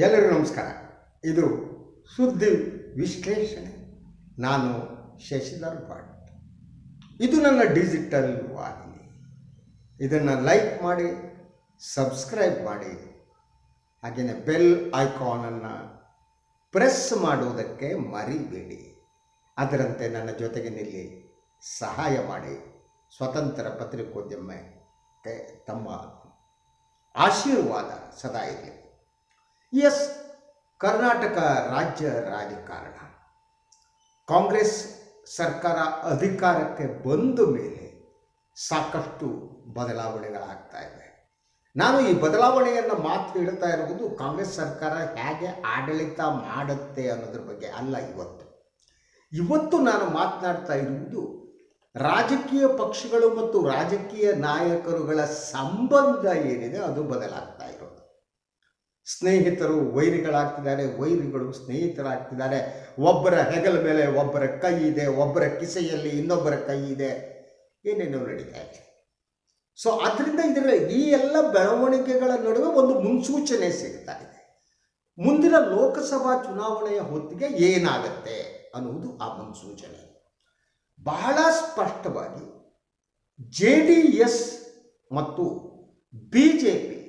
ಎಲ್ಲರಿಗೂ ನಮಸ್ಕಾರ. ಇದು ಸುದ್ದಿ ವಿಶ್ಲೇಷಣೆ. ನಾನು ಶಶಿಧರ್ ಭಟ್ ಇದು ನನ್ನ ಡಿಜಿಟಲ್ ವಾಹಿನಿ. ಇದನ್ನು ಲೈಕ್ ಮಾಡಿ ಸಬ್ಸ್ಕ್ರೈಬ್ ಮಾಡಿ. ಹಾಗೆಯೇ ಬೆಲ್ ಐಕಾನನ್ನು ಪ್ರೆಸ್ ಮಾಡುವುದಕ್ಕೆ ಮರಿಬೇಡಿ. ಅದರಂತೆ ನನ್ನ ಜೊತೆಗೆ ನಿಲ್ಲಿ ಸಹಾಯ ಮಾಡಿ. ಸ್ವತಂತ್ರ ಪತ್ರಿಕೋದ್ಯಮಕ್ಕೆ ತಮ್ಮ ಆಶೀರ್ವಾದ ಸದಾ ಇರಲಿ. ಎಸ್ ಕರ್ನಾಟಕ ರಾಜ್ಯ ರಾಜಕಾರಣ ಕಾಂಗ್ರೆಸ್ ಸರ್ಕಾರ ಅಧಿಕಾರಕ್ಕೆ ಬಂದ ಮೇಲೆ ಸಾಕಷ್ಟು ಬದಲಾವಣೆಗಳಾಗ್ತಾ ಇವೆ. ನಾನು ಈ ಬದಲಾವಣೆಯನ್ನು ಮಾತು ಹೇಳ್ತಾ ಇರುವುದು ಕಾಂಗ್ರೆಸ್ ಸರ್ಕಾರ ಹೇಗೆ ಆಡಳಿತ ಮಾಡುತ್ತೆ ಅನ್ನೋದ್ರ ಬಗ್ಗೆ ಅಲ್ಲ ಇವತ್ತು. ಇವತ್ತು ನಾನು ಮಾತನಾಡ್ತಾ ಇರುವುದು ರಾಜಕೀಯ ಪಕ್ಷಗಳು ಮತ್ತು ರಾಜಕೀಯ ನಾಯಕರುಗಳ ಸಂಬಂಧ ಏನಿದೆ ಅದು ಬದಲಾಗ್ತಾ ಇರೋದು ಸ್ನೇಹಿತರು ವೈರಿಗಳಾಗ್ತಿದ್ದಾರೆ, ವೈರಿಗಳು ಸ್ನೇಹಿತರಾಗ್ತಿದ್ದಾರೆ. ಒಬ್ಬರ ಹೆಗಲ ಮೇಲೆ ಒಬ್ಬರ ಕೈ ಇದೆ, ಒಬ್ಬರ ಕಿಸೆಯಲ್ಲಿ ಇನ್ನೊಬ್ಬರ ಕೈ ಇದೆ. ಏನೇನೋ ನಡೀತಾ ಇದೆ. ಸೊ ಅದರಿಂದ ಇದರ ಈ ಎಲ್ಲ ಬೆಳವಣಿಗೆಗಳ ನಡುವೆ ಒಂದು ಮುನ್ಸೂಚನೆ ಸಿಗ್ತಾ ಇದೆ. ಮುಂದಿನ ಲೋಕಸಭಾ ಚುನಾವಣೆಯ ಹೊತ್ತಿಗೆ ಏನಾಗುತ್ತೆ ಅನ್ನುವುದು ಆ ಮುನ್ಸೂಚನೆ. ಬಹಳ ಸ್ಪಷ್ಟವಾಗಿ ಜೆ ಡಿ ಎಸ್ ಮತ್ತು ಬಿ ಜೆ ಪಿ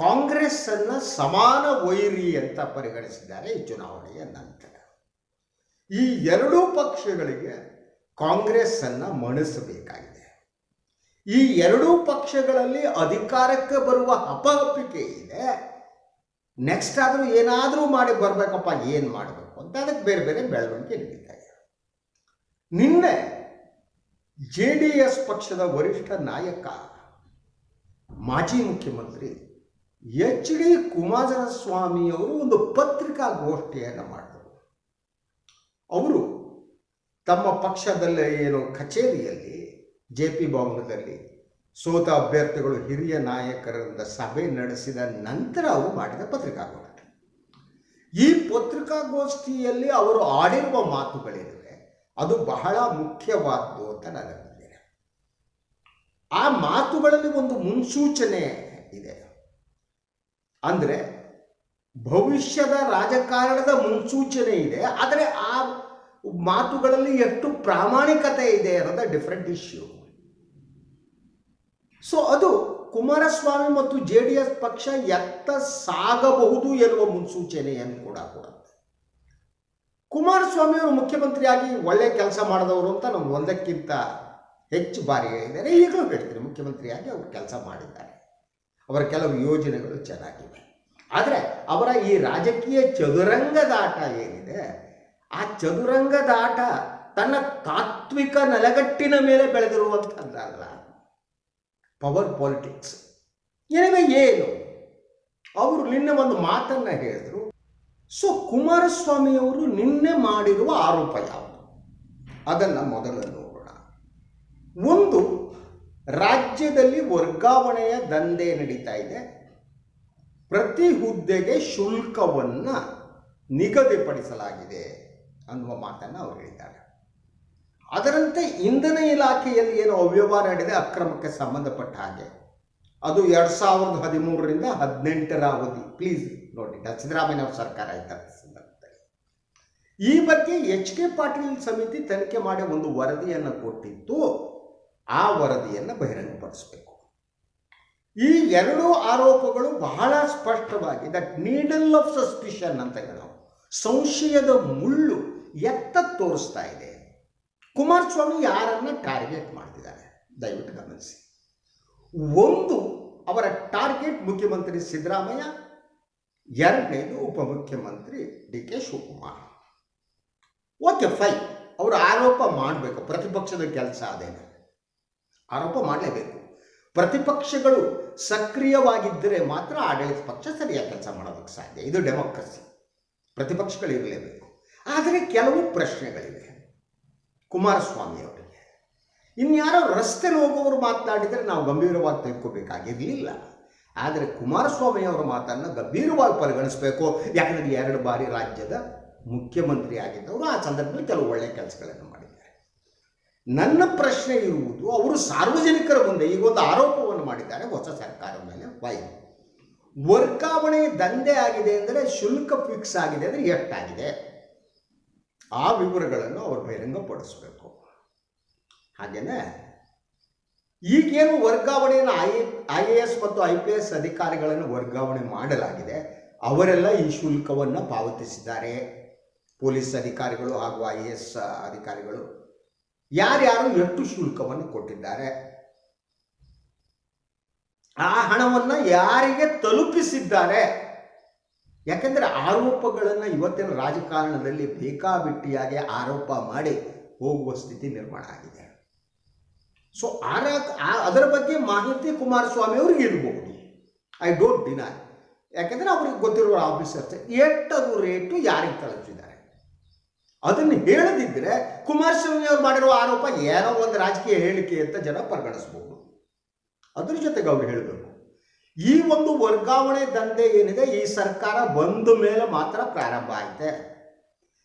ಕಾಂಗ್ರೆಸ್ಸನ್ನು ಸಮಾನ ವೈರಿ ಅಂತ ಪರಿಗಣಿಸಿದ್ದಾರೆ ಈ ಚುನಾವಣೆಯ ನಂತರ. ಈ ಎರಡೂ ಪಕ್ಷಗಳಿಗೆ ಕಾಂಗ್ರೆಸ್ಸನ್ನು ಮಣಿಸಬೇಕಾಗಿದೆ. ಈ ಎರಡೂ ಪಕ್ಷಗಳಲ್ಲಿ ಅಧಿಕಾರಕ್ಕೆ ಬರುವ ಹಪಹಪಿಕೆ ಇದೆ. ನೆಕ್ಸ್ಟ್ ಆದರೂ ಏನಾದರೂ ಮಾಡಿ ಬರಬೇಕಪ್ಪ, ಏನು ಮಾಡಬೇಕು ಅಂತ ಅದಕ್ಕೆ ಬೇರೆ ಬೇರೆ ಬೆಳವಣಿಗೆ ನಡೀತಾ ಇದೆ ನಿನ್ನೆ ಜೆ ಡಿ ಎಸ್ ಪಕ್ಷದ ವರಿಷ್ಠ ನಾಯಕ, ಮಾಜಿ ಮುಖ್ಯಮಂತ್ರಿ ಎಚ್ ಡಿ ಕುಮಾರಸ್ವಾಮಿಯವರು ಒಂದು ಪತ್ರಿಕಾಗೋಷ್ಠಿಯನ್ನು ಮಾಡಿದರು. ಅವರು ತಮ್ಮ ಪಕ್ಷದಲ್ಲೇ ಏನು ಕಚೇರಿಯಲ್ಲಿ, ಜೆ ಪಿ ಭವನದಲ್ಲಿ ಸೋತ ಅಭ್ಯರ್ಥಿಗಳು ಹಿರಿಯ ನಾಯಕರಿಂದ ಸಭೆ ನಡೆಸಿದ ನಂತರ ಅವರು ಮಾಡಿದ ಪತ್ರಿಕಾಗೋಷ್ಠಿ. ಈ ಪತ್ರಿಕಾಗೋಷ್ಠಿಯಲ್ಲಿ ಅವರು ಆಡಿರುವ ಮಾತುಗಳಿವೆ ಅದು ಬಹಳ ಮುಖ್ಯವಾದ್ದು ಅಂತ ನನಗೆ ಆ ಮಾತುಗಳಲ್ಲಿ ಒಂದು ಮುನ್ಸೂಚನೆ ಇದೆ. ಅಂದರೆ ಭವಿಷ್ಯದ ರಾಜಕಾರಣದ ಮುನ್ಸೂಚನೆ ಇದೆ, ಆದರೆ ಆ ಮಾತುಗಳಲ್ಲಿ ಎಷ್ಟು ಪ್ರಾಮಾಣಿಕತೆ ಇದೆ ಅನ್ನೋದ ಡಿಫ್ರೆಂಟ್ ಇಶ್ಯೂ ಸೊ ಅದು ಕುಮಾರಸ್ವಾಮಿ ಮತ್ತು ಜೆ ಡಿ ಎಸ್ ಪಕ್ಷ ಎತ್ತ ಸಾಗಬಹುದು ಎನ್ನುವ ಮುನ್ಸೂಚನೆಯನ್ನು ಕೂಡ ಕೊಡುತ್ತೆ. ಕುಮಾರಸ್ವಾಮಿ ಅವರು ಮುಖ್ಯಮಂತ್ರಿಯಾಗಿ ಒಳ್ಳೆ ಕೆಲಸ ಮಾಡಿದವರು ಅಂತ ನಾವು ಒಂದಕ್ಕಿಂತ ಹೆಚ್ಚು ಬಾರಿ ಹೇಳಿದ್ದಾರೆ ಈಗಲೂ ಹೇಳ್ತೀನಿ, ಮುಖ್ಯಮಂತ್ರಿಯಾಗಿ ಅವರು ಕೆಲಸ ಮಾಡಿದ್ದಾರೆ. ಅವರ ಕೆಲವು ಯೋಜನೆಗಳು ಚೆನ್ನಾಗಿವೆ ಆದರೆ ಅವರ ಈ ರಾಜಕೀಯ ಚದುರಂಗದಾಟ ಏನಿದೆ ಆ ಚದುರಂಗದಾಟ ತನ್ನ ತಾತ್ವಿಕ ನೆಲಗಟ್ಟಿನ ಮೇಲೆ ಬೆಳೆದಿರುವಂಥದ್ದಲ್ಲ ಪವರ್ ಪಾಲಿಟಿಕ್ಸ್ எனவே ಏನು ಅವರು ನಿನ್ನೆ ಒಂದು ಮಾತನ್ನು ಹೇಳಿದರು ಸೊ ಕುಮಾರಸ್ವಾಮಿಯವರು ನಿನ್ನೆ ಮಾಡಿರುವ ಆರೋಪ ಯಾವುದು ಅದನ್ನು ಮೊದಲು ನೋಡೋಣ ಒಂದು ರಾಜ್ಯದಲ್ಲಿ ವರ್ಗಾವಣೆಯ ದಂಧೆ ನಡೀತಾ ಇದೆ. ಪ್ರತಿ ಹುದ್ದೆಗೆ ಶುಲ್ಕವನ್ನು ನಿಗದಿಪಡಿಸಲಾಗಿದೆ ಅನ್ನುವ ಮಾತನ್ನು ಅವರು ಹೇಳಿದ್ದಾರೆ. ಅದರಂತೆ ಇಂಧನ ಇಲಾಖೆಯಲ್ಲಿ ಏನು ಅವ್ಯವಹಾರ ನಡೆದಿದೆ ಅಕ್ರಮಕ್ಕೆ ಸಂಬಂಧಪಟ್ಟ ಹಾಗೆ. ಅದು ಎರಡು ಸಾವಿರದ ಹದಿಮೂರರಿಂದ ಹದಿನೆಂಟರ ಅವಧಿ. ಪ್ಲೀಸ್ ನೋಡಿ ಸಿದ್ದರಾಮಯ್ಯ ಅವರ ಸರ್ಕಾರ ಇದ್ದ ಸಂದರ್ಭದಲ್ಲಿ. ಈ ಬಗ್ಗೆ ಎಚ್ ಕೆ ಪಾಟೀಲ್ ಸಮಿತಿ ತನಿಖೆ ಮಾಡಿ ಒಂದು ವರದಿಯನ್ನು ಕೊಟ್ಟಿತ್ತು. ಆ ವರದಿಯನ್ನು ಬಹಿರಂಗಪಡಿಸಬೇಕು. ಈ ಎರಡು ಆರೋಪಗಳು ಬಹಳ ಸ್ಪಷ್ಟವಾಗಿ ದಟ್ ನೀಡಲ್ ಆಫ್ ಸಸ್ಪಿಷನ್ ಅಂತ ಹೇಳೋ ಸಂಶಯದ ಮುಳ್ಳು ಎತ್ತ ತೋರಿಸ್ತಾ ಇದೆ. ಕುಮಾರಸ್ವಾಮಿ ಯಾರನ್ನ ಟಾರ್ಗೆಟ್ ಮಾಡ್ತಿದ್ದಾರೆ? ದಯವಿಟ್ಟು ಗಮನಿಸಿ. ಒಂದು, ಅವರ ಟಾರ್ಗೆಟ್ ಮುಖ್ಯಮಂತ್ರಿ ಸಿದ್ದರಾಮಯ್ಯ, ಎರಡನೇದು ಉಪಮುಖ್ಯಮಂತ್ರಿ ಡಿ ಕೆ ಶಿವಕುಮಾರ್. ಓಕೆ ಫೈ ಅವರು ಆರೋಪ ಮಾಡಬೇಕು, ಪ್ರತಿಪಕ್ಷದ ಕೆಲಸ ಅದೇನೆ. ಆರೋಪ ಮಾಡಲೇಬೇಕು. ಪ್ರತಿಪಕ್ಷಗಳು ಸಕ್ರಿಯವಾಗಿದ್ದರೆ ಮಾತ್ರ ಆಡಳಿತ ಪಕ್ಷ ಸರಿಯಾಗಿ ಕೆಲಸ ಮಾಡೋದಕ್ಕೆ ಸಾಧ್ಯ. ಇದು ಡೆಮೋಕ್ರಸಿ. ಪ್ರತಿಪಕ್ಷಗಳು ಇರಲೇಬೇಕು. ಆದರೆ ಕೆಲವು ಪ್ರಶ್ನೆಗಳಿವೆ. ಕುಮಾರಸ್ವಾಮಿ ಅವರಿಗೆ. ಇನ್ಯಾರೋ ರಸ್ತೆ ಹೋಗುವವರು ಮಾತನಾಡಿದರೆ ನಾವು ಗಂಭೀರವಾಗಿ ತೆಗೆದುಕೋಬೇಕಾಗಿರಲಿಲ್ಲ ಆದರೆ ಕುಮಾರಸ್ವಾಮಿ ಅವರ ಮಾತನ್ನು ಗಂಭೀರವಾಗಿ ಪರಿಗಣಿಸಬೇಕು. ಯಾಕಂದರೆ ಎರಡು ಬಾರಿ ರಾಜ್ಯದ ಮುಖ್ಯಮಂತ್ರಿ ಆಗಿದ್ದವರು ಆ ಸಂದರ್ಭದಲ್ಲಿ ಕೆಲವು ಒಳ್ಳೆಯ ಕೆಲಸಗಳನ್ನು ಮಾಡಿದ್ದಾರೆ. ನನ್ನ ಪ್ರಶ್ನೆ ಇರುವುದು, ಅವರು ಸಾರ್ವಜನಿಕರ ಮುಂದೆ ಈಗ ಒಂದು ಆರೋಪವನ್ನು ಮಾಡಿದ್ದಾರೆ, ಹೊಸ ಸರ್ಕಾರ ಮೇಲೆ ವೈ ವರ್ಗಾವಣೆ ದಂಧೆ ಆಗಿದೆ ಅಂದರೆ ಶುಲ್ಕ ಫಿಕ್ಸ್ ಆಗಿದೆ ಅಂದರೆ ಎಷ್ಟಾಗಿದೆ ಆ ವಿವರಗಳನ್ನು ಅವರು ಬಹಿರಂಗಪಡಿಸಬೇಕು. ಹಾಗೆಯೇ ಈಗೇನು ವರ್ಗಾವಣೆಯನ್ನು ಐ ಐ ಎ ಎಸ್ ಮತ್ತು ಐ ಪಿ ಎಸ್ ಅಧಿಕಾರಿಗಳನ್ನು ವರ್ಗಾವಣೆ ಮಾಡಲಾಗಿದೆ, ಅವರೆಲ್ಲ ಈ ಶುಲ್ಕವನ್ನು ಪಾವತಿಸಿದ್ದಾರೆ. ಪೊಲೀಸ್ ಅಧಿಕಾರಿಗಳು ಹಾಗೂ ಐ ಎ ಎಸ್ ಅಧಿಕಾರಿಗಳು. ಯಾರ್ಯಾರು ಎಷ್ಟು ಶುಲ್ಕವನ್ನು ಕೊಟ್ಟಿದ್ದಾರೆ? ಆ ಹಣವನ್ನು ಯಾರಿಗೆ ತಲುಪಿಸಿದ್ದಾರೆ? ಯಾಕೆಂದರೆ ಆರೋಪಗಳನ್ನು ಇವತ್ತಿನ ರಾಜಕಾರಣದಲ್ಲಿ ಬೇಕಾಬಿಟ್ಟಿಯಾಗಿ ಆರೋಪ ಮಾಡಿ ಹೋಗುವ ಸ್ಥಿತಿ ನಿರ್ಮಾಣ ಆಗಿದೆ. ಸೊ ಆರ ಅದರ ಬಗ್ಗೆ ಮಾಹಿತಿ ಕುಮಾರಸ್ವಾಮಿ ಅವ್ರಿಗೆ ಇರಬಹುದು ಐ ಡೋಂಟ್ ಡಿನೈ ಯಾಕೆಂದರೆ ಅವ್ರಿಗೆ ಗೊತ್ತಿರುವ ಆಫೀಸರ್ಸ್ ಎಷ್ಟದು ರೇಟು ಯಾರಿಗೆ ತಲುಪಿಸಿದ್ದಾರೆ? ಅದನ್ನು ಹೇಳದಿದ್ದರೆ ಕುಮಾರಸ್ವಾಮಿ ಅವರು ಮಾಡಿರುವ ಆರೋಪ ಏನೋ ಒಂದು ರಾಜಕೀಯ ಹೇಳಿಕೆ ಅಂತ ಜನ ಪರಿಗಣಿಸ್ಬೋದು. ಅದ್ರ ಜೊತೆಗೆ ಅವ್ರು ಹೇಳಬೇಕು, ಈ ಒಂದು ವರ್ಗಾವಣೆ ದಂಧೆ ಏನಿದೆ, ಈ ಸರ್ಕಾರ ಬಂದ ಮೇಲೆ ಮಾತ್ರ ಪ್ರಾರಂಭ ಆಯಿತೆ.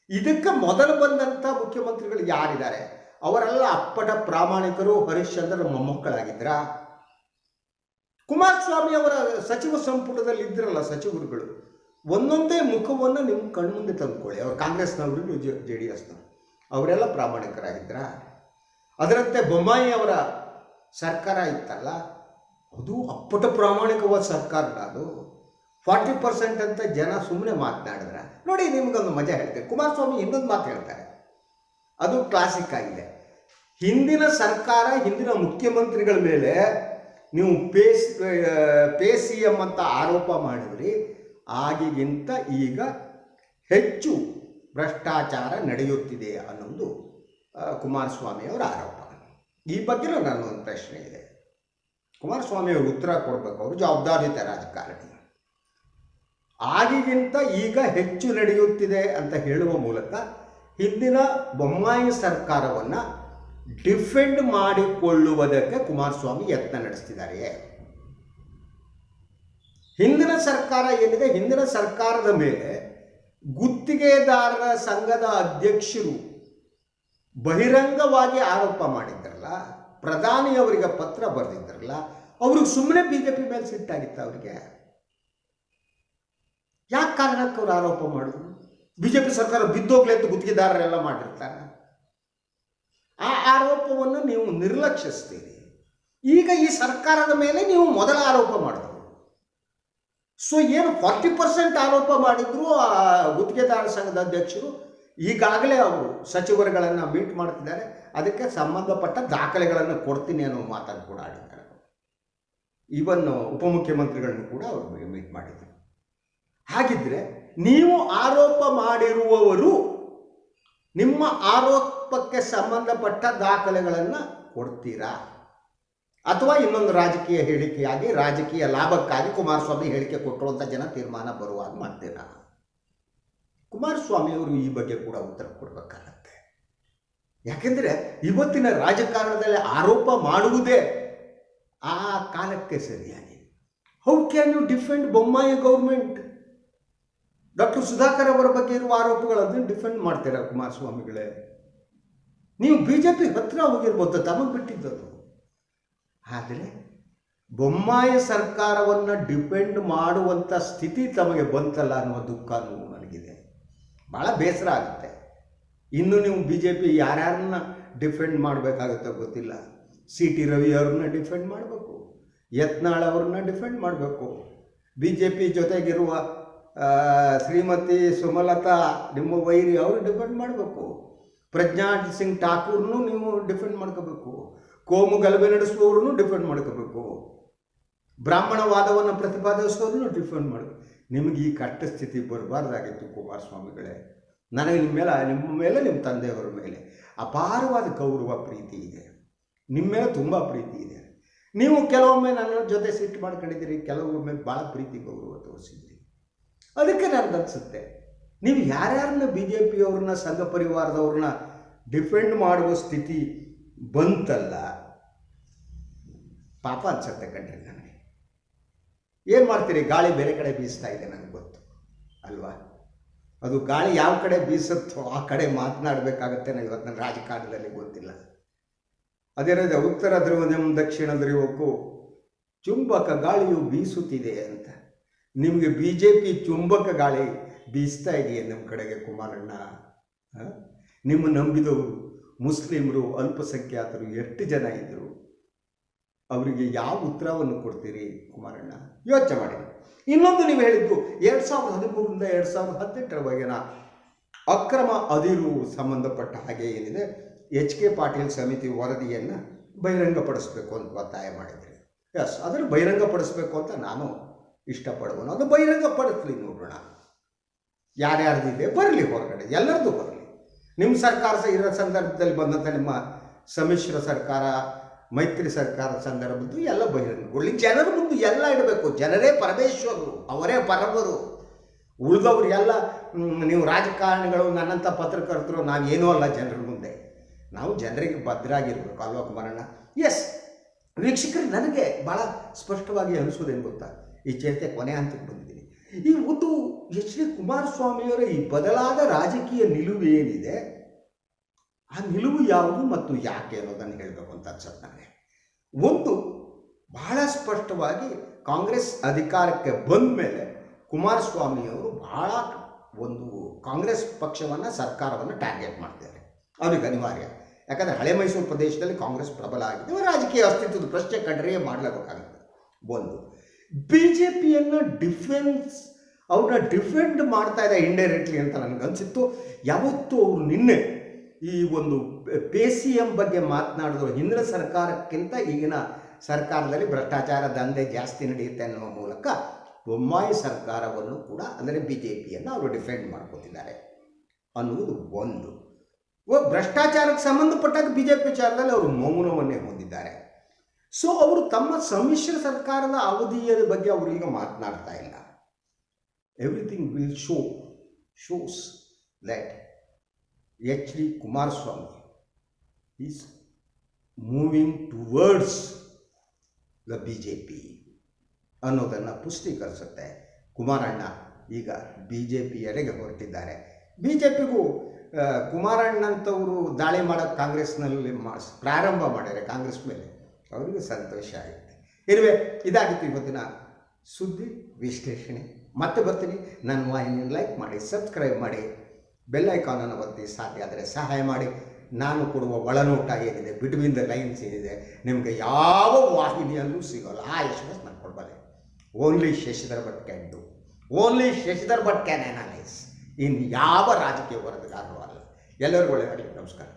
ಇದಕ್ಕೆ ಮೊದಲು ಬಂದಂಥ ಮುಖ್ಯಮಂತ್ರಿಗಳು ಯಾರಿದ್ದಾರೆ? ಅವರೆಲ್ಲ ಅಪ್ಪಟ ಪ್ರಾಮಾಣಿಕರು ಹರಿಶ್ಚಂದ್ರ ಮೊಮ್ಮಕ್ಕಳಾಗಿದ್ರ. ಕುಮಾರಸ್ವಾಮಿ ಅವರ ಸಚಿವ ಸಂಪುಟದಲ್ಲಿ ಇದ್ರಲ್ಲ ಸಚಿವರುಗಳು ಒಂದೊಂದೇ ಮುಖವನ್ನು ನಿಮ್ಮ ಕಣ್ಮುಂದೆ ತಂದುಕೊಳ್ಳಿ. ಅವ್ರು ಕಾಂಗ್ರೆಸ್ನವರು ಜೆ ಡಿ ಎಸ್ನವರು. ಅವರೆಲ್ಲ ಪ್ರಾಮಾಣಿಕರಾಗಿದ್ರ? ಅದರಂತೆ ಬೊಮ್ಮಾಯಿ ಅವರ ಸರ್ಕಾರ ಇತ್ತಲ್ಲ? ಅದು ಅಪ್ಪಟ ಪ್ರಾಮಾಣಿಕವಾದ ಸರ್ಕಾರ ಅದು. ಫಾರ್ಟಿ ಪರ್ಸೆಂಟ್ ಅಂತ ಜನ ಸುಮ್ಮನೆ ಮಾತನಾಡಿದ್ರೆ? ನೋಡಿ ನಿಮಗೊಂದು ಮಜಾ ಹೇಳ್ತೇನೆ. ಕುಮಾರಸ್ವಾಮಿ ಇನ್ನೊಂದು ಮಾತು ಹೇಳ್ತಾರೆ. ಅದು ಕ್ಲಾಸಿಕ್ ಆಗಿದೆ. ಹಿಂದಿನ ಸರ್ಕಾರ, ಹಿಂದಿನ ಮುಖ್ಯಮಂತ್ರಿಗಳ ಮೇಲೆ ನೀವು ಪೇಸ್ ಪೇ ಸಿ ಎಂ ಅಂತ ಆರೋಪ ಮಾಡಿದ್ರಿ. ಆಗಿಗಿಂತ ಈಗ ಹೆಚ್ಚು ಭ್ರಷ್ಟಾಚಾರ ನಡೆಯುತ್ತಿದೆ ಅನ್ನೋದು ಕುಮಾರಸ್ವಾಮಿಯವರ ಆರೋಪ. ಈ ಬಗ್ಗೆಯೂ ನನ್ನ ಒಂದು ಪ್ರಶ್ನೆ ಇದೆ. ಕುಮಾರಸ್ವಾಮಿಯವರು ಉತ್ತರ ಕೊಡಬೇಕು. ಅವರು ಜವಾಬ್ದಾರಿತ ರಾಜಕಾರಣಿ. ಆಗಿಗಿಂತ ಈಗ ಹೆಚ್ಚು ನಡೆಯುತ್ತಿದೆ ಅಂತ ಹೇಳುವ ಮೂಲಕ ಹಿಂದಿನ ಬೊಮ್ಮಾಯಿ ಸರ್ಕಾರವನ್ನು ಡಿಫೆಂಡ್ ಮಾಡಿಕೊಳ್ಳುವುದಕ್ಕೆ ಕುಮಾರಸ್ವಾಮಿ ಯತ್ನ ನಡೆಸ್ತಿದ್ದಾರೆ ಹಿಂದಿನ ಸರ್ಕಾರ ಏನಿದೆ? ಹಿಂದಿನ ಸರ್ಕಾರದ ಮೇಲೆ ಗುತ್ತಿಗೆದಾರರ ಸಂಘದ ಅಧ್ಯಕ್ಷರು ಬಹಿರಂಗವಾಗಿ ಆರೋಪ ಮಾಡಿದ್ರಲ್ಲ, ಪ್ರಧಾನಿಯವರಿಗೆ ಪತ್ರ ಬರೆದಿದ್ರಲ್ಲ, ಅವ್ರಿಗೆ ಸುಮ್ಮನೆ ಬಿ ಜೆ ಪಿ ಮೇಲೆ ಸಿಟ್ಟಾಗಿತ್ತು ಅವರಿಗೆ? ಯಾಕೆ ಕಾರಣಕ್ಕೆ ಅವ್ರು ಆರೋಪ ಮಾಡಿದ್ರು ಬಿ ಜೆ ಪಿ ಸರ್ಕಾರ ಬಿದ್ದೋಗ್ಲಿ ಅಂತ ಗುತ್ತಿಗೆದಾರರೆಲ್ಲ ಮಾಡಿರ್ತಾರೆ. ಆ ಆರೋಪವನ್ನು ನೀವು ನಿರ್ಲಕ್ಷಿಸ್ತೀರಿ. ಈಗ ಈ ಸರ್ಕಾರದ ಮೇಲೆ ನೀವು ಮೊದಲ ಆರೋಪ ಮಾಡಿದ್ರು ಸೊ ಏನು ಫಾರ್ಟಿ ಪರ್ಸೆಂಟ್ ಆರೋಪ ಮಾಡಿದ್ರು ಆ ಗುತ್ತಿಗೆದಾರ ಸಂಘದ ಅಧ್ಯಕ್ಷರು. ಈಗಾಗಲೇ ಅವರು ಸಚಿವರುಗಳನ್ನು ಮೀಟ್ ಮಾಡ್ತಿದ್ದಾರೆ. ಅದಕ್ಕೆ ಸಂಬಂಧಪಟ್ಟ ದಾಖಲೆಗಳನ್ನು ಕೊಡ್ತೀನಿ ಅನ್ನೋ ಮಾತನ್ನು ಕೂಡ ಆಡಿದ್ದಾರೆ. ಇವನ್ ಉಪಮುಖ್ಯಮಂತ್ರಿಗಳನ್ನು ಕೂಡ ಅವರು ಮೀಟ್ ಮಾಡಿದರು. ಹಾಗಿದ್ರೆ ನೀವು ಆರೋಪ ಮಾಡಿರುವವರು ನಿಮ್ಮ ಆರೋಪಕ್ಕೆ ಸಂಬಂಧಪಟ್ಟ ದಾಖಲೆಗಳನ್ನು ಕೊಡ್ತೀರಾ? ಅಥವಾ ಇನ್ನೊಂದು ರಾಜಕೀಯ ಹೇಳಿಕೆಯಾಗಿ, ರಾಜಕೀಯ ಲಾಭಕ್ಕಾಗಿ ಕುಮಾರಸ್ವಾಮಿ ಹೇಳಿಕೆ ಕೊಟ್ಟರು ಅಂತ ಜನ ತೀರ್ಮಾನ ಬರುವಾಗ ಮಾಡ್ತೀರಾ ಕುಮಾರಸ್ವಾಮಿ ಅವರು ಈ ಬಗ್ಗೆ ಕೂಡ ಉತ್ತರ ಕೊಡಬೇಕಾಗತ್ತೆ. ಯಾಕೆಂದರೆ ಇವತ್ತಿನ ರಾಜಕಾರಣದಲ್ಲಿ ಆರೋಪ ಮಾಡುವುದೇ ಆ ಕಾಲಕ್ಕೆ ಸರಿಯಾಗಿ. How can you defend Bommai government doctor Sudhakar ಅವರ ಬಗ್ಗೆ ಇರುವ ಆರೋಪಗಳನ್ನು ಡಿಫೆಂಡ್ ಮಾಡ್ತೀರಾ ಕುಮಾರಸ್ವಾಮಿಗಳೇ? ನೀವು ಬಿ ಜೆ ಪಿ ಹತ್ರ ಹೋಗಿರ್ಬೋದು, ತಮಗೆ ಬಿಟ್ಟಿದ್ದದು. ಆದರೆ ಬೊಮ್ಮಾಯಿ ಸರ್ಕಾರವನ್ನು ಡಿಪೆಂಡ್ ಮಾಡುವಂಥ ಸ್ಥಿತಿ ತಮಗೆ ಬಂತಲ್ಲ ಅನ್ನುವ ದುಃಖನೂ ನನಗಿದೆ. ಭಾಳ ಬೇಸರ ಆಗುತ್ತೆ. ಇನ್ನು ನೀವು ಬಿ ಜೆ ಪಿ ಯಾರ್ಯಾರನ್ನ ಡಿಫೆಂಡ್ ಮಾಡಬೇಕಾಗುತ್ತೋ ಗೊತ್ತಿಲ್ಲ. ಸಿ ಟಿ ರವಿ ಅವ್ರನ್ನ ಡಿಫೆಂಡ್ ಮಾಡಬೇಕು. ಯತ್ನಾಳ್ ಅವ್ರನ್ನ ಡಿಫೆಂಡ್ ಮಾಡಬೇಕು. ಬಿ ಜೆ ಪಿ ಜೊತೆಗಿರುವ ಶ್ರೀಮತಿ ಸುಮಲತಾ, ನಿಮ್ಮ ವೈರಿ ಅವರು ಡಿಫೆಂಡ್ ಮಾಡಬೇಕು. ಪ್ರಜ್ಞಾ ಸಿಂಗ್ ಠಾಕೂರ್ನು ನೀವು ಡಿಫೆಂಡ್ ಮಾಡ್ಕೋಬೇಕು. ಕೋಮು ಗಲಭೆ ನಡೆಸುವವ್ರನ್ನು ಡಿಫೆಂಡ್ ಮಾಡ್ಕೋಬೇಕು. ಬ್ರಾಹ್ಮಣವಾದವನ್ನು ಪ್ರತಿಪಾದಿಸುವವರನ್ನು ಡಿಫೆಂಡ್ ಮಾಡಬೇಕು ನಿಮಗೆ ಈ ಕಟ್ಟ ಸ್ಥಿತಿ ಬರಬಾರ್ದಾಗಿತ್ತು ಕುಮಾರಸ್ವಾಮಿಗಳೇ. ನನಗೆ ನಿಮ್ಮ ಮೇಲೆ ನಿಮ್ಮ ಮೇಲೆ, ನಿಮ್ಮ ತಂದೆಯವರ ಮೇಲೆ ಅಪಾರವಾದ ಗೌರವ, ಪ್ರೀತಿ ಇದೆ. ನಿಮ್ಮ ಮೇಲೆ ತುಂಬ ಪ್ರೀತಿ ಇದೆ. ನೀವು ಕೆಲವೊಮ್ಮೆ ನನ್ನ ಜೊತೆ ಸಿಟ್ಟು ಮಾಡ್ಕೊಂಡಿದ್ದೀರಿ, ಕೆಲವೊಮ್ಮೆ ಭಾಳ ಪ್ರೀತಿ, ಗೌರವ ತೋರಿಸಿದ್ದೀರಿ. ಅದಕ್ಕೆ ನನಗನ್ಸುತ್ತೆ ನೀವು ಯಾರ್ಯಾರನ್ನ ಬಿ ಜೆ ಪಿಯವ್ರನ್ನ ಸಂಘ ಪರಿವಾರದವ್ರನ್ನ ಡಿಫೆಂಡ್ ಮಾಡುವ ಸ್ಥಿತಿ ಬಂತಲ್ಲ, ಪಾಪ ಅನ್ಸುತ್ತೆ ಕಣ್ರಿ ನನಗೆ. ಏನು ಮಾಡ್ತೀರಿ? ಗಾಳಿ ಬೇರೆ ಕಡೆ ಬೀಸ್ತಾ ಇದೆ ನನಗೆ ಗೊತ್ತು, ಅಲ್ವಾ? ಅದು ಗಾಳಿ ಯಾವ ಕಡೆ ಬೀಸುತ್ತೋ ಆ ಕಡೆ ಮಾತನಾಡಬೇಕಾಗತ್ತೆ ನನಗೆ ಇವತ್ತು ನನ್ನ ರಾಜಕಾರಣದಲ್ಲಿ ಗೊತ್ತಿಲ್ಲ. ಅದೇನಿದೆ ಉತ್ತರ ಧ್ರುವದಂ ದಕ್ಷಿಣ ಧ್ರುವಕ್ಕೂ ಚುಂಬಕ ಗಾಳಿಯು ಬೀಸುತ್ತಿದೆ ಅಂತ. ನಿಮಗೆ ಬಿ ಜೆ ಪಿ ಚುಂಬಕ ಗಾಳಿ ಬೀಸ್ತಾ ಇದೆಯೇ ನಮ್ಮ ಕಡೆಗೆ ಕುಮಾರಣ್ಣ? ನಿಮ್ಮ ನಂಬಿದವರು ಮುಸ್ಲಿಮರು ಅಲ್ಪಸಂಖ್ಯಾತರು ಎಷ್ಟು ಜನ ಇದ್ದರು ಅವರಿಗೆ ಯಾವ ಉತ್ತರವನ್ನು ಕೊಡ್ತೀರಿ ಕುಮಾರಣ್ಣ? ಯೋಚನೆ ಮಾಡಿ. ಇನ್ನೊಂದು ನೀವು ಹೇಳಿದ್ದು ಎರಡು ಸಾವಿರದ ಹದಿಮೂರರಿಂದ ಎರಡು ಸಾವಿರದ ಹದಿನೆಂಟರವರೆಗಿನ ಅಕ್ರಮ ಅದಿರು ಸಂಬಂಧಪಟ್ಟ ಹಾಗೆ ಏನಿದೆ, ಎಚ್ ಕೆ ಪಾಟೀಲ್ ಸಮಿತಿ ವರದಿಯನ್ನು ಬಹಿರಂಗಪಡಿಸಬೇಕು ಅಂತ ಒತ್ತಾಯ ಮಾಡಿದ್ರಿ. ಎಸ್ ಅದನ್ನು ಬಹಿರಂಗಪಡಿಸಬೇಕು ಅಂತ ನಾನು ಇಷ್ಟಪಡುವನು. ಅದು ಬಹಿರಂಗಪಡಿಸ್ಲಿ ನೋಡೋಣ. ಯಾರ್ಯಾರ್ದಿದೆ, ಬರಲಿ ಹೊರಗಡೆ. ಎಲ್ಲರದ್ದು ಬರಲಿ ನಿಮ್ಮ ಸರ್ಕಾರ ಸಹ ಇರೋ ಸಂದರ್ಭದಲ್ಲಿ ಬಂದಂಥ ನಿಮ್ಮ ಸಮ್ಮಿಶ್ರ ಸರ್ಕಾರ, ಮೈತ್ರಿ ಸರ್ಕಾರದ ಸಂದರ್ಭದ್ದು ಎಲ್ಲ ಬಹಿರಂಗಗೊಳ್ಳಿ ಜನರ ಮುಂದೆ ಎಲ್ಲ ಇಡಬೇಕು. ಜನರೇ ಪರಮೇಶ್ವರರು ಅವರೇ ಪರಮರು. ಉಳಿದವ್ರು ಎಲ್ಲ ನೀವು ರಾಜಕಾರಣಿಗಳು ನನ್ನಂಥ ಪತ್ರಕರ್ತರು ನಾವೇನೂ ಅಲ್ಲ ಜನರ ಮುಂದೆ. ನಾವು ಜನರಿಗೆ ಭದ್ರಾಗಿರ್ಬೇಕು, ಅಲ್ವಾ ಕುಮಾರಣ್ಣ? ಎಸ್ ವೀಕ್ಷಕರು, ನನಗೆ ಭಾಳ ಸ್ಪಷ್ಟವಾಗಿ ಅನಿಸೋದೇನು ಗೊತ್ತಾ? ಈ ಚೇತೆ ಕೊನೆ ಹಂತಕ್ಕೆ ಬಂದಿದ್ದೀನಿ. ಈ ಒಂದು ಎಚ್ ಡಿ ಕುಮಾರಸ್ವಾಮಿಯವರ ಈ ಬದಲಾದ ರಾಜಕೀಯ ನಿಲುವು ಏನಿದೆ? ಆ ನಿಲುವು ಯಾವುದು ಮತ್ತು ಯಾಕೆ ಅನ್ನೋದನ್ನು ಹೇಳಬೇಕು ಅಂತ ಅನ್ಸುತ್ತೆ ನನಗೆ. ಒಂದು, ಬಹಳ ಸ್ಪಷ್ಟವಾಗಿ ಕಾಂಗ್ರೆಸ್ ಅಧಿಕಾರಕ್ಕೆ ಬಂದ ಮೇಲೆ ಕುಮಾರಸ್ವಾಮಿಯವರು ಬಹಳ ಒಂದು ಕಾಂಗ್ರೆಸ್ ಪಕ್ಷವನ್ನು, ಸರ್ಕಾರವನ್ನು ಟಾರ್ಗೆಟ್ ಮಾಡ್ತಾರೆ ಅವ್ರಿಗೆ ಅನಿವಾರ್ಯ. ಯಾಕಂದರೆ ಹಳೆ ಮೈಸೂರು ಪ್ರದೇಶದಲ್ಲಿ ಕಾಂಗ್ರೆಸ್ ಪ್ರಬಲ ಆಗಿದೆ. ರಾಜಕೀಯ ಅಸ್ತಿತ್ವದ ಪ್ರಶ್ನೆ ಕಡ್ರೆಯೇ ಮಾಡಲೇಬೇಕಾಗುತ್ತೆ? ಒಂದು ಬಿ ಜೆ ಪಿಯನ್ನು ಡಿಫೆನ್ಸ್ ಅವ್ರನ್ನ ಡಿಫೆಂಡ್ ಮಾಡ್ತಾ ಇದೆ ಇಂಡೈರೆಕ್ಟ್ಲಿ ಅಂತ ನನಗನ್ಸಿತ್ತು ಯಾವತ್ತೂ ಅವರು ನಿನ್ನೆ ಈ ಒಂದು ಪೇ ಸಿ ಎಂ ಬಗ್ಗೆ ಮಾತನಾಡಿದ್ರು ಹಿಂದಿನ ಸರ್ಕಾರಕ್ಕಿಂತ ಈಗಿನ ಸರ್ಕಾರದಲ್ಲಿ ಭ್ರಷ್ಟಾಚಾರ ದಂಧೆ ಜಾಸ್ತಿ ನಡೆಯುತ್ತೆ ಅನ್ನುವ ಮೂಲಕ ಬೊಮ್ಮಾಯಿ ಸರ್ಕಾರವನ್ನು ಕೂಡ ಅಂದರೆ ಬಿ ಜೆ ಪಿಯನ್ನು ಅವರು ಡಿಫೆಂಡ್ ಮಾಡ್ಕೋತಿದ್ದಾರೆ ಅನ್ನುವುದು ಒಂದು. ಭ್ರಷ್ಟಾಚಾರಕ್ಕೆ ಸಂಬಂಧಪಟ್ಟಾಗ ಬಿ ಜೆ ಪಿ ವಿಚಾರದಲ್ಲಿ ಅವರು ಮೌನವನ್ನೇ ಹೊಂದಿದ್ದಾರೆ. ಸೊ ಅವರು ತಮ್ಮ ಸಮ್ಮಿಶ್ರ ಸರ್ಕಾರದ ಅವಧಿಯ ಬಗ್ಗೆ ಅವರು ಈಗ ಮಾತನಾಡ್ತಾ ಇಲ್ಲ. Everything will show shows that H D Kumaraswamy is moving towards the B J P ಅನ್ನೋದನ್ನು ಪುಷ್ಟೀಕರಿಸುತ್ತೆ. ಕುಮಾರಣ್ಣ ಈಗ ಬಿ ಜೆ ಪಿಯಡೆಗೆ ಹೊರಟಿದ್ದಾರೆ. ಬಿ ಜೆ ಪಿಗೂ ಕುಮಾರಣ್ಣಂಥವರು ದಾಳಿ ಮಾಡೋಕ್ಕೆ ಕಾಂಗ್ರೆಸ್ನಲ್ಲಿ ಪ್ರಾರಂಭ ಮಾಡಿದರೆ ಕಾಂಗ್ರೆಸ್ ಮೇಲೆ ಅವರಿಗೆ ಸಂತೋಷ ಆಗುತ್ತೆ. ಇರುವೆ ಇದಾಗಿತ್ತು ಇವತ್ತಿನ ಸುದ್ದಿ ವಿಶ್ಲೇಷಣೆ. ಮತ್ತೆ ಬರ್ತೀನಿ. ನನ್ನ ವಾಹಿನಿಯನ್ನು ಲೈಕ್ ಮಾಡಿ ಸಬ್ಸ್ಕ್ರೈಬ್ ಮಾಡಿ ಬೆಲ್ ಐಕಾನನ್ನು ಒತ್ತಿ, ಸಾಧ್ಯ ಆದರೆ ಸಹಾಯ ಮಾಡಿ. ನಾನು ಕೊಡುವ ಒಳನೋಟ ಏನಿದೆ ಬಿಟ್ವೀನ್ ದ ಲೈನ್ಸ್ ಏನಿದೆ, ನಿಮಗೆ ಯಾವ ವಾಹಿನಿಯಲ್ಲೂ ಸಿಗೋಲ್ಲ. ಆ ಯಶಸ್ ನಾನು ಕೊಡಬಲ್ಲೆ. Only Shashidhar Bhat can do only Shashidhar Bhat can analyse in ಯಾವ ರಾಜಕೀಯ ವರದಿಗಾರರು ಅಲ್ಲ. ಎಲ್ಲರಿಗೂ ಒಳ್ಳೆಯದಾಗಲಿ ನಮಸ್ಕಾರ.